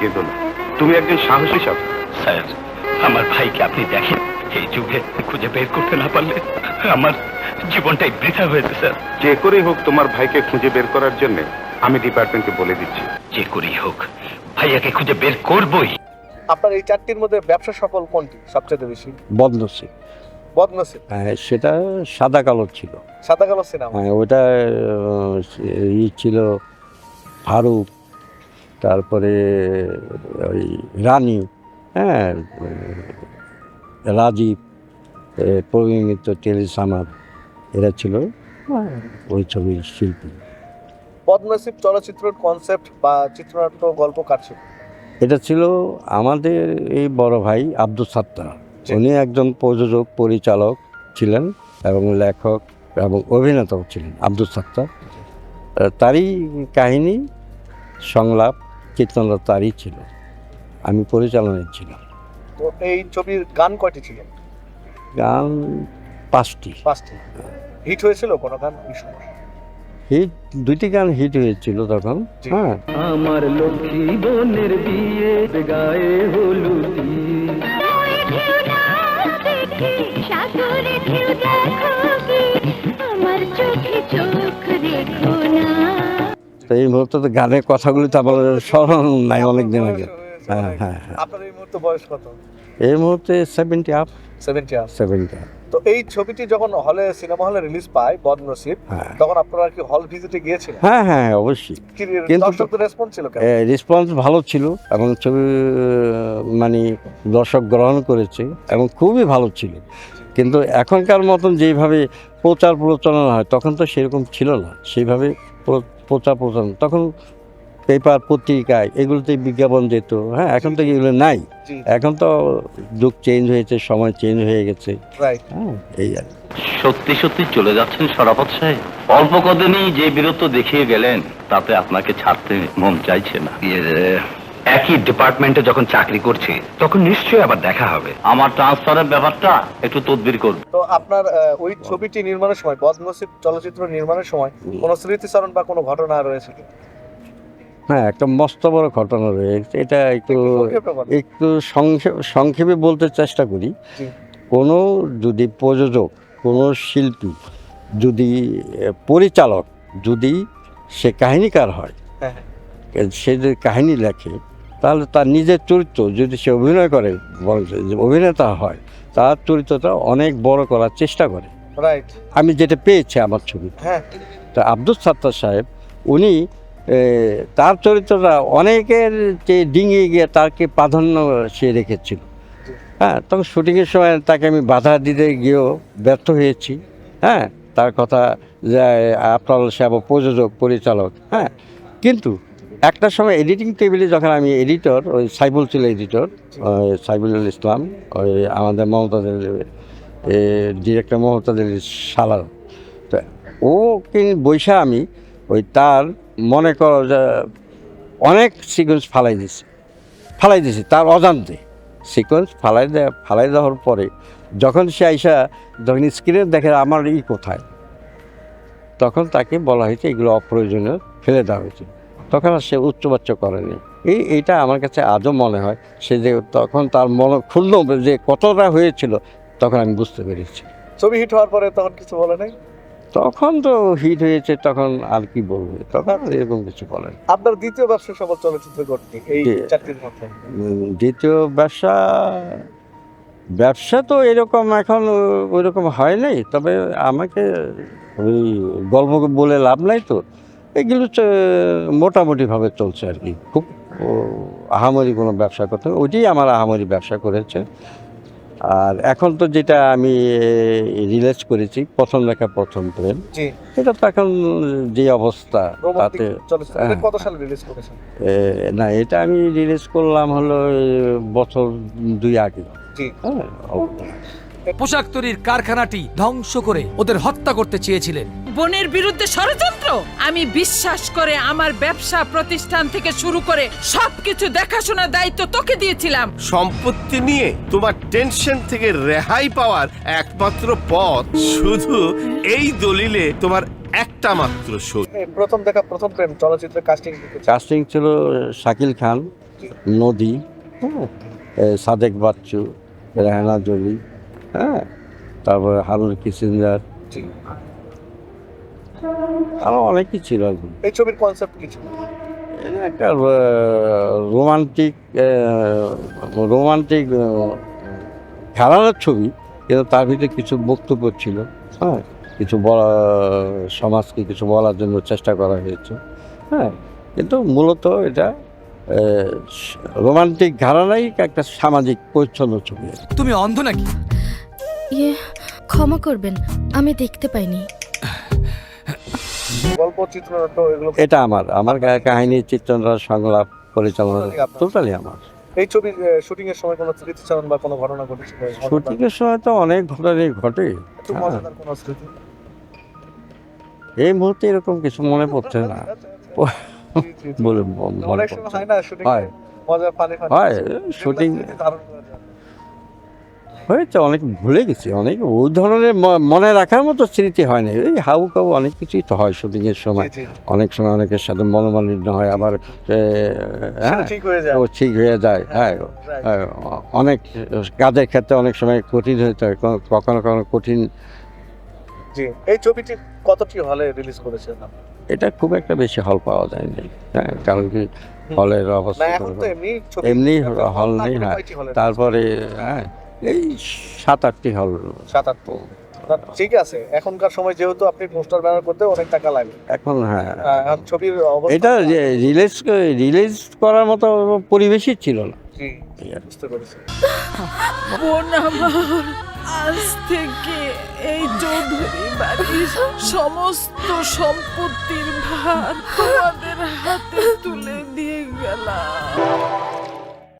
কেঁদো না তুমি একজন সাহসী ছাত্র স্যার আমার ভাইকে আপনি দেখেন এই যুগে খুঁজে বের করতে না পারলে আমার জীবনটাই বৃথা হয়েছে স্যার। যে করেই হোক তোমার ভাইকে খুঁজে বের করার জন্য আমি ডিপার্টমেন্টকে বলে দিচ্ছি। যে করেই হোক ভাইয়াকে খুঁজে বের করবই। আপনার এই চারটির মধ্যে ব্যবসা সফল কোনটি সবচেয়ে বেশি? বদনসি। বদনসিব হ্যাঁ সেটা সাদা কালো ছিল। সাদা কালো সিনেমা হ্যাঁ ওটা ই ছিল ফারুক তারপরে ওই রানী হ্যাঁ রাজীব এ, প্রবীণ মিত্র টেলিসামার এরা ছিল ওই ছবির শিল্পী। বদনসিব চলচ্চিত্রের কনসেপ্ট বা চিত্রনাট্য গল্প কার ছিল? এটা ছিল আমাদের এই বড় ভাই আব্দুল সাত্তার। উনি একজন প্রযোজক পরিচালক ছিলেন এবং লেখক এবং অভিনেতাও ছিলেন আব্দুল সাত্তার। তারই কাহিনী সংলাপ চিত্রনাট্য তারই ছিল। আমি পরিচালনায় ছিলাম। তো এই ছবির গান কয়টি ছিল? গান পাঁচটি। পাঁচটি। হিট হয়েছিল কোনো গান? এই হিট দুইটি গান হিট হয়েছিল তখন। হ্যাঁ। আমার লক্ষ্মী বোনের বিয়ে গায়ে হলুদি দেখো। তো এই মুহূর্তে তো গানের কথাগুলি তো আমার স্মরণ নাই অনেক দিন আগে। হ্যাঁ হ্যাঁ হ্যাঁ। আপনার এই মুহূর্তে বয়স কত? এই মুহূর্তে seventy up seventy up seventy up তো এই ছবিটি যখন হলে সিনেমা হলে রিলিজ পায় বদনসিব হ্যাঁ। তখন আপনারা কি হল ভিজিটে গিয়েছিলেন? হ্যাঁ হ্যাঁ অবশ্যই। কিন্তু- দর্শকদের রেসপন্স ছিল রেসপন্স ভালো ছিল এবং ছবি মানে দর্শক গ্রহণ করেছে এবং খুবই ভালো ছিল। কিন্তু এখনকার মতন যেভাবে প্রচার প্রচারণা হয় তখন তো সেরকম ছিল না। সেইভাবে প্রচার প্রচার তখন পেপার পত্রিকায় এগুলোতে বিজ্ঞাপন যেত হ্যাঁ এখন তো এগুলো নাই। এখন তো যুগ চেঞ্জ হয়েছে সময় চেঞ্জ হয়ে গেছে। হ্যাঁ এই আর সত্যি সত্যি চলে যাচ্ছেন সরাফত সাহেব। অল্প কদিনই যে বীরত্ব দেখিয়ে গেলেন তাতে আপনাকে ছাড়তে মন চাইছে না। ইয়ে, একই ডিপার্টমেন্টে যখন চাকরি করছি তখন নিশ্চয়ই আবার দেখা হবে আমার ট্রান্সফারের ব্যাপারটা একটু তদবির করবে তো আপনার আহ, ওই ছবিটি নির্মাণের সময় বদনসিব চলচ্চিত্র নির্মাণের সময় কোনো স্মৃতিচারণ বা কোনো ঘটনা রয়েছে কি? হ্যাঁ একটা মস্ত বড় ঘটনা রয়েছে এটা একটু একটু সংক্ষেপে বলেন। একটু সংক্ষেপ সংক্ষেপে বলতে চেষ্টা করি জি। কোনো যদি প্রযোজক কোনো শিল্পী যদি পরিচালক যদি সে কাহিনীকার হয় হ্যাঁ সে যদি কাহিনী লেখে তাহলে তার নিজের চরিত্র যদি সে অভিনয় করে যে অভিনেতা হয় তার চরিত্রটা অনেক বড় করার চেষ্টা করে। রাইট আমি যেটা পেয়েছি আমার ছবি। হ্যাঁ। তা আব্দুল সাত্তার সাহেব উনি তার চরিত্রটা অনেকের যে ডিঙিয়ে গিয়ে তাকে প্রাধান্য সে রেখেছিল। হ্যাঁ তখন শুটিংয়ের সময় তাকে আমি বাধা দিতে গিয়েও ব্যর্থ হয়েছি। হ্যাঁ তার কথা যে আপনার সাহেব প্রযোজক পরিচালক হ্যাঁ। কিন্তু একটা সময় এডিটিং টেবিলে যখন আমি এডিটর ওই সাইবুল ছিল এডিটর সাইবুল ইসলাম, ওই আমাদের মমতাজের ডিরেক্টর মমতাজের সালার তো ও কিন্তু বৈশা আমি, ওই তার মনে করো যে অনেক সিকোয়েন্স ফালাই দিছি। ফালাই দিছি, তার অজান্তে। সিকোয়েন্স ফালাই দেওয়া ফালাই দেওয়ার পরে যখন সে আইসা যখন স্ক্রিনে দেখে আমার ই কোথায়, তখন তাকে বলা হয়েছে এগুলো অপ্রয়োজনীয়, ফেলে দেওয়া হয়েছে। তখন আর সে উচ্চবাচ্য করেনি। এই এইটা আমার কাছে আজও মনে হয় সে যে তখন তার মনে ক্ষুণ্ণ যে কতটা হয়েছিল তখন আমি বুঝতে পেরেছি। ছবি হিট হওয়ার পরে তখন কিছু বলে নাই? তখন তো হিট হয়েছে তখন আর কি বলবে তখন এরকম কিছু বলেন আপনার দ্বিতীয় ব্যবসা সফল চলচ্চিত্র করতে এই। চারটির মধ্যে? দ্বিতীয় ব্যবসা ব্যবসা তো এরকম এখন ওইরকম হয় নাই তবে আমাকে ওই গল্প বলে লাভ নাই তো। এগুলো মোটামুটিভাবে চলছে আর কি। খুব আহামরি কোনো ব্যবসা করতে। ওইটাই আমার আহামরি ব্যবসা করেছে। আর এখন তো যেটা আমি রিলেজ করেছি প্রথম লেখা প্রথম প্রেম। এটা তো এখন যে অবস্থা তাতে হ্যাঁ। কত সালে রিলিজ করেছেন? না এটা আমি রিলিজ করলাম হলো বছর দুই আগে। হ্যাঁ পোশাক তৈরির কারখানাটি ধ্বংস করে ওদের হত্যা করতে চেয়েছিলেন। বোনের বিরুদ্ধে ষড়যন্ত্র? আমি বিশ্বাস করে আমার ব্যবসা প্রতিষ্ঠান থেকে শুরু করে সবকিছু দেখাশোনার দায়িত্ব তোকে দিয়েছিলাম। সম্পত্তি নিয়ে তোমার টেনশন থেকে রেহাই পাওয়ার একমাত্র পথ শুধু এই দলিলে তোমার একটা মাত্র সই এই প্রথম দেখা প্রথম প্রেম চলচ্চিত্রে কাস্টিং কাস্টিং ছিল? শাকিল খান নদী হ্যাঁ এ, সাদেক বাচ্চু রেহানা জলি হ্যাঁ তারপরে হারুন কিসিঞ্জার আরও অনেকই ছিল আর এই ছবির কনসেপ্ট কি ছিল? একটা রোমান্টিক রোমান্টিক খেলার ছবি কিন্তু তার ভিতরে কিছু বক্তব্য ছিল হ্যাঁ? কিছু বলা সমাজকে কিছু বলার জন্য চেষ্টা করা হয়েছে হ্যাঁ? কিন্তু মূলত এটা রোমান্টিক ঘরানাই একটা সামাজিক পরিচ্ছন্ন ছবি। তুমি অন্ধ নাকি? ইয়ে ক্ষমা করবেন আমি দেখতে পাইনি। গল্প চিত্রনাট্য এগুলো এটা আমার আমার কাহিনী চিত্রনাট্য সংলাপ পরিচালনা টোটালি আমার। এই ছবির শুটিং এর সময় কোনো স্মৃতিচারণ বা কোনো ঘটনা ঘটেছিল শুটিংয়ের সময় তো অনেক ঘটনাই ঘটে। হ্যাঁ। মজাদার কোনো স্মৃতি? এই মুহূর্তে এরকম কিছু মনে পড়ছে না। জি, জি। বলে পড়ছে। হয় শুটিং হয়েছে অনেক ভুলে গেছি অনেক ওই ধরনের মনে রাখার মতো স্মৃতি হয় না এই হাউ কাউ অনেক কিছুই তো হয় শুটিংয়ের সময়। অনেক সময় অনেকের সাথে মনোমালিন্য হয় আবার হ্যাঁ ঠিক হয়ে ও ঠিক হয়ে যায় হ্যাঁ হ্যাঁ, অনেক কাজের ক্ষেত্রে অনেক সময় কঠিন হতে হয় কখনো কখনো কঠিন। জি এই ছবিটি কতটি হলে রিলিজ করেছেন এটা খুব একটা বেশি হল পাওয়া যায়নি হ্যাঁ কারণ কি হলের অবস্থা এমনি হল নেই হ্যাঁ তারপরে হ্যাঁ এই সাত আটটি হল। সাত আট না, ঠিক আছে এখনকার সময় যেহেতু আপনি পোস্টার ব্যানার করতে অনেক টাকা লাগে। এখন হ্যাঁ। এখন ছবির অবস্থা এটা রিলিজ রিলিজ করার মতো পরিবেশই ছিল না। বুঝতে পেরেছি। আজ থেকে এই চৌধুরী বাড়ির সমস্ত সম্পত্তির ভার তোমাদের হাতে তুলে দিয়ে গেলাম।